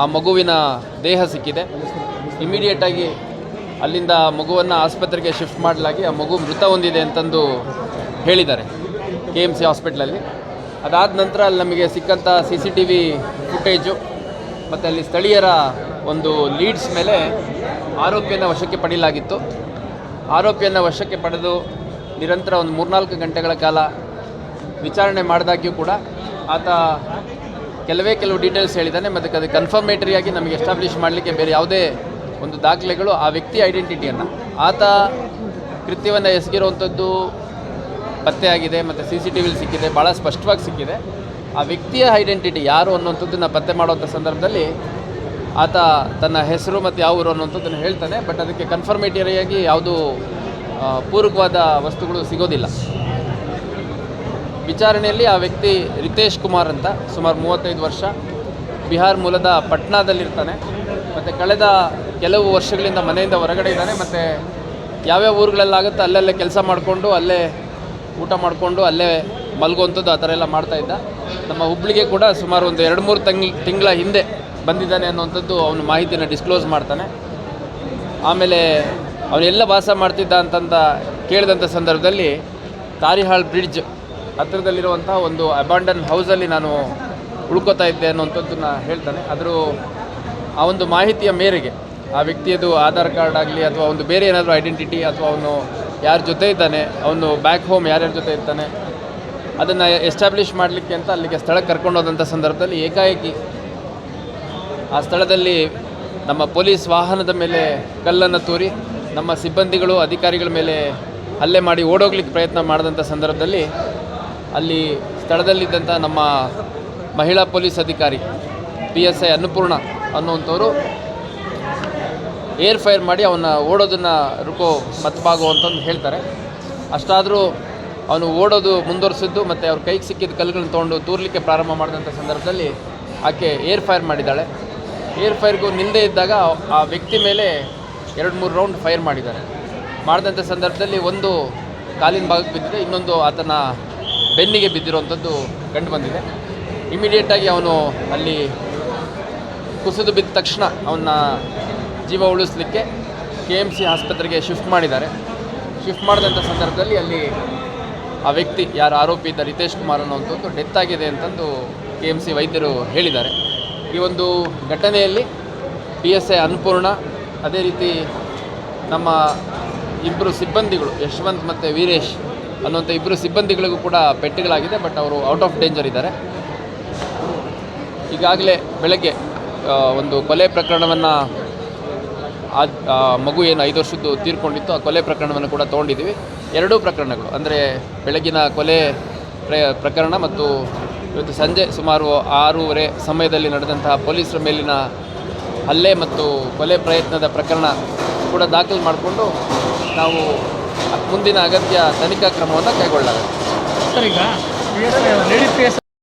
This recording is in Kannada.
ಆ ಮಗುವಿನ ದೇಹ ಸಿಕ್ಕಿದೆ. ಇಮಿಡಿಯೇಟಾಗಿ ಅಲ್ಲಿಂದ ಮಗುವನ್ನು ಆಸ್ಪತ್ರೆಗೆ ಶಿಫ್ಟ್ ಮಾಡಲಾಗಿ ಆ ಮಗು ಮೃತ ಹೊಂದಿದೆ ಅಂತಂದು ಹೇಳಿದ್ದಾರೆ ಕೆ ಎಂ ಸಿ ಹಾಸ್ಪಿಟ್ಲಲ್ಲಿ ಅದಾದ ನಂತರ ಅಲ್ಲಿ ನಮಗೆ ಸಿಕ್ಕಂಥ C C T V footage ಮತ್ತು ಅಲ್ಲಿ ಸ್ಥಳೀಯರ ಒಂದು ಲೀಡ್ಸ್ ಮೇಲೆ ಆರೋಪಿಯನ್ನು ವಶಕ್ಕೆ ಪಡೆಯಲಾಗಿತ್ತು. ಆರೋಪಿಯನ್ನು ವಶಕ್ಕೆ ಪಡೆದು ನಿರಂತರ ಒಂದು ಮೂರ್ನಾಲ್ಕು ಗಂಟೆಗಳ ಕಾಲ ವಿಚಾರಣೆ ಮಾಡಿದಾಗ್ಯೂ ಕೂಡ ಆತ ಕೆಲವೇ ಕೆಲವು ಡೀಟೇಲ್ಸ್ ಹೇಳಿದ್ದಾನೆ, ಮತ್ತು ಅದು ಕನ್ಫರ್ಮೇಟರಿಯಾಗಿ ನಮಗೆ ಎಸ್ಟಾಬ್ಲಿಷ್ ಮಾಡಲಿಕ್ಕೆ ಬೇರೆ ಯಾವುದೇ ಒಂದು ದಾಖಲೆಗಳು ಆ ವ್ಯಕ್ತಿ ಐಡೆಂಟಿಟಿಯನ್ನು ಆತ ಕೃತ್ಯವನ್ನು ಎಸಗಿರುವಂಥದ್ದು ಪತ್ತೆಯಾಗಿದೆ ಮತ್ತು ಸಿ ಸಿ ಟಿ ವಿಲಿ ಸಿಕ್ಕಿದೆ ಭಾಳ ಸ್ಪಷ್ಟವಾಗಿ ಸಿಕ್ಕಿದೆ. ಆ ವ್ಯಕ್ತಿಯ ಐಡೆಂಟಿಟಿ ಯಾರು ಅನ್ನುವಂಥದ್ದನ್ನು ಪತ್ತೆ ಮಾಡುವಂಥ ಸಂದರ್ಭದಲ್ಲಿ ಆತ ತನ್ನ ಹೆಸರು ಮತ್ತು ಯಾವ ಊರು ಅನ್ನುವಂಥದ್ದನ್ನು ಹೇಳ್ತಾನೆ ಬಟ್ ಅದಕ್ಕೆ ಕನ್ಫರ್ಮೇಟರಿಯಾಗಿ ಯಾವುದೂ ಪೂರಕವಾದ ವಸ್ತುಗಳು ಸಿಗೋದಿಲ್ಲ. ವಿಚಾರಣೆಯಲ್ಲಿ ಆ ವ್ಯಕ್ತಿ ರಿತೇಶ್ ಕುಮಾರ್ ಅಂತ, ಸುಮಾರು ಮೂವತ್ತೈದು ವರ್ಷ, ಬಿಹಾರ್ ಮೂಲದ ಪಟ್ನಾದಲ್ಲಿರ್ತಾನೆ. ಮತ್ತು ಕಳೆದ ಕೆಲವು ವರ್ಷಗಳಿಂದ ಮನೆಯಿಂದ ಹೊರಗಡೆ ಇದ್ದಾನೆ. ಮತ್ತು ಯಾವ್ಯಾವ ಊರುಗಳಲ್ಲಾಗುತ್ತೋ ಅಲ್ಲಲ್ಲೇ ಕೆಲಸ ಮಾಡಿಕೊಂಡು, ಅಲ್ಲೇ ಊಟ ಮಾಡಿಕೊಂಡು, ಅಲ್ಲೇ ಮಲ್ಗುವಂಥದ್ದು ಆ ಥರ ಎಲ್ಲ ಮಾಡ್ತಾಯಿದ್ದ ನಮ್ಮ ಹುಬ್ಳಿಗೆ ಕೂಡ ಸುಮಾರು ಒಂದು ಎರಡು ಮೂರು ತಂಗ್, ತಿಂಗಳ ಹಿಂದೆ ಬಂದಿದ್ದಾನೆ ಅನ್ನುವಂಥದ್ದು ಅವನು ಮಾಹಿತಿನ ಡಿಸ್ಕ್ಲೋಸ್ ಮಾಡ್ತಾನೆ. ಆಮೇಲೆ ಅವನೆಲ್ಲ ವಾಸ ಮಾಡ್ತಿದ್ದ ಅಂತಂದ ಕೇಳಿದಂಥ ಸಂದರ್ಭದಲ್ಲಿ ತಾರಿಹಾಳ್ ಬ್ರಿಡ್ಜ್ ಹತ್ತಿರದಲ್ಲಿರುವಂಥ ಒಂದು ಅಬಾಂಡನ್ ಹೌಸಲ್ಲಿ ನಾನು ಉಳ್ಕೋತಾ ಇದ್ದೆ ಅನ್ನೋಂಥದ್ದನ್ನ ಹೇಳ್ತಾನೆ. ಆದರೂ ಆ ಒಂದು ಮಾಹಿತಿಯ ಮೇರೆಗೆ ಆ ವ್ಯಕ್ತಿಯದು ಆಧಾರ್ ಕಾರ್ಡ್ ಆಗಲಿ ಅಥವಾ ಒಂದು ಬೇರೆ ಏನಾದರೂ ಐಡೆಂಟಿಟಿ ಅಥವಾ ಅವನು ಯಾರ ಜೊತೆ ಇದ್ದಾನೆ, ಅವನು ಬ್ಯಾಕ್ ಹೋಮ್ ಯಾರ್ಯಾರ ಜೊತೆ ಇರ್ತಾನೆ, ಅದನ್ನು ಎಸ್ಟಾಬ್ಲಿಷ್ ಮಾಡಲಿಕ್ಕೆ ಅಂತ ಅಲ್ಲಿಗೆ ಸ್ಥಳಕ್ಕೆ ಕರ್ಕೊಂಡೋದಂಥ ಸಂದರ್ಭದಲ್ಲಿ ಏಕಾಏಕಿ ಆ ಸ್ಥಳದಲ್ಲಿ ನಮ್ಮ ಪೊಲೀಸ್ ವಾಹನದ ಮೇಲೆ ಕಲ್ಲನ್ನು ತೂರಿ ನಮ್ಮ ಸಿಬ್ಬಂದಿಗಳು, ಅಧಿಕಾರಿಗಳ ಮೇಲೆ ಹಲ್ಲೆ ಮಾಡಿ ಓಡೋಗ್ಲಿಕ್ಕೆ ಪ್ರಯತ್ನ ಮಾಡಿದಂಥ ಸಂದರ್ಭದಲ್ಲಿ ಅಲ್ಲಿ ಸ್ಥಳದಲ್ಲಿದ್ದಂಥ ನಮ್ಮ ಮಹಿಳಾ ಪೊಲೀಸ್ ಅಧಿಕಾರಿ ಪಿ ಎಸ್ ಐ ಅನ್ನಪೂರ್ಣ ಅನ್ನುವಂಥವರು ಏರ್ ಫೈರ್ ಮಾಡಿ ಅವನ ಓಡೋದನ್ನು ರುಕೋ ಮತ್ಬಾಗು ಅಂತಂದು ಹೇಳ್ತಾರೆ. ಅಷ್ಟಾದರೂ ಅವನು ಓಡೋದು ಮುಂದುವರಿಸಿದ್ದು ಮತ್ತು ಅವ್ರ ಕೈಗೆ ಸಿಕ್ಕಿದ ಕಲ್ಲುಗಳನ್ನ ತೊಗೊಂಡು ತೂರ್ಲಿಕ್ಕೆ ಪ್ರಾರಂಭ ಮಾಡಿದಂಥ ಸಂದರ್ಭದಲ್ಲಿ ಆಕೆ ಏರ್ ಫೈರ್ ಮಾಡಿದ್ದಾಳೆ. ಏರ್ ಫೈರ್ಗೂ ನಿಲ್ಲದೆ ಇದ್ದಾಗ ಆ ವ್ಯಕ್ತಿ ಮೇಲೆ ಎರಡು ಮೂರು ರೌಂಡ್ ಫೈರ್ ಮಾಡಿದ್ದಾರೆ. ಮಾಡಿದಂಥ ಸಂದರ್ಭದಲ್ಲಿ ಒಂದು ಕಾಲಿನ ಭಾಗಕ್ಕೆ ಬಿದ್ದಿದೆ, ಇನ್ನೊಂದು ಆತನ ಬೆನ್ನಿಗೆ ಬಿದ್ದಿರುವಂಥದ್ದು ಕಂಡು ಬಂದಿದೆ. ಇಮಿಡಿಯೇಟಾಗಿ ಅವನು ಅಲ್ಲಿ ಕುಸಿದು ಬಿದ್ದ ತಕ್ಷಣ ಅವನ್ನ ಜೀವ ಉಳಿಸಲಿಕ್ಕೆ ಕೆ ಎಂ ಸಿ ಆಸ್ಪತ್ರೆಗೆ ಶಿಫ್ಟ್ ಮಾಡಿದ್ದಾರೆ. ಶಿಫ್ಟ್ ಮಾಡಿದಂಥ ಸಂದರ್ಭದಲ್ಲಿ ಅಲ್ಲಿ ಆ ವ್ಯಕ್ತಿ ಯಾರು ಆರೋಪಿ ಇದ್ದ ರಿತೇಶ್ ಕುಮಾರ್ ಅನ್ನೋವಂಥದ್ದು ಡೆತ್ ಆಗಿದೆ ಅಂತಂದು ಕೆ ಎಂ ಸಿ ವೈದ್ಯರು ಹೇಳಿದ್ದಾರೆ. ಈ ಒಂದು ಘಟನೆಯಲ್ಲಿ ಪಿ ಎಸ್ ಐ ಅನ್ನಪೂರ್ಣ, ಅದೇ ರೀತಿ ನಮ್ಮ ಇಬ್ಬರು ಸಿಬ್ಬಂದಿಗಳು ಯಶವಂತ್ ಮತ್ತು ವೀರೇಶ್ ಅನ್ನುವಂಥ ಇಬ್ಬರು ಸಿಬ್ಬಂದಿಗಳಿಗೂ ಕೂಡ ಪೆಟ್ಟುಗಳಾಗಿದೆ ಬಟ್ ಅವರು ಔಟ್ ಆಫ್ ಡೇಂಜರ್ ಇದ್ದಾರೆ. ಈಗಾಗಲೇ ಬೆಳಗ್ಗೆ ಒಂದು ಕೊಲೆ ಪ್ರಕರಣವನ್ನು ಆ, ಮಗು ಏನು ಐದು ವರ್ಷದ್ದು ತೀರ್ಕೊಂಡಿತ್ತು, ಆ ಕೊಲೆ ಪ್ರಕರಣವನ್ನು ಕೂಡ ತೊಗೊಂಡಿದ್ದೀವಿ. ಎರಡೂ ಪ್ರಕರಣಗಳು, ಅಂದರೆ ಬೆಳಗಿನ ಕೊಲೆ ಪ್ರ- ಪ್ರಕರಣ ಮತ್ತು ಇವತ್ತು ಸಂಜೆ ಸುಮಾರು ಆರೂವರೆ ಸಮಯದಲ್ಲಿ ನಡೆದಂತಹ ಪೊಲೀಸರ ಮೇಲಿನ ಹಲ್ಲೆ ಮತ್ತು ಕೊಲೆ ಪ್ರಯತ್ನದ ಪ್ರಕರಣ ಕೂಡ ದಾಖಲು ಮಾಡಿಕೊಂಡು ನಾವು ಮುಂದಿನ ಅಗತ್ಯ ತನಿಖಾ ಕ್ರಮವನ್ನು ಕೈಗೊಳ್ಳಲಾಗುತ್ತೆ. ಸರ್ ಈಗ ಲೇಡಿ ಪಿ ಎಸ್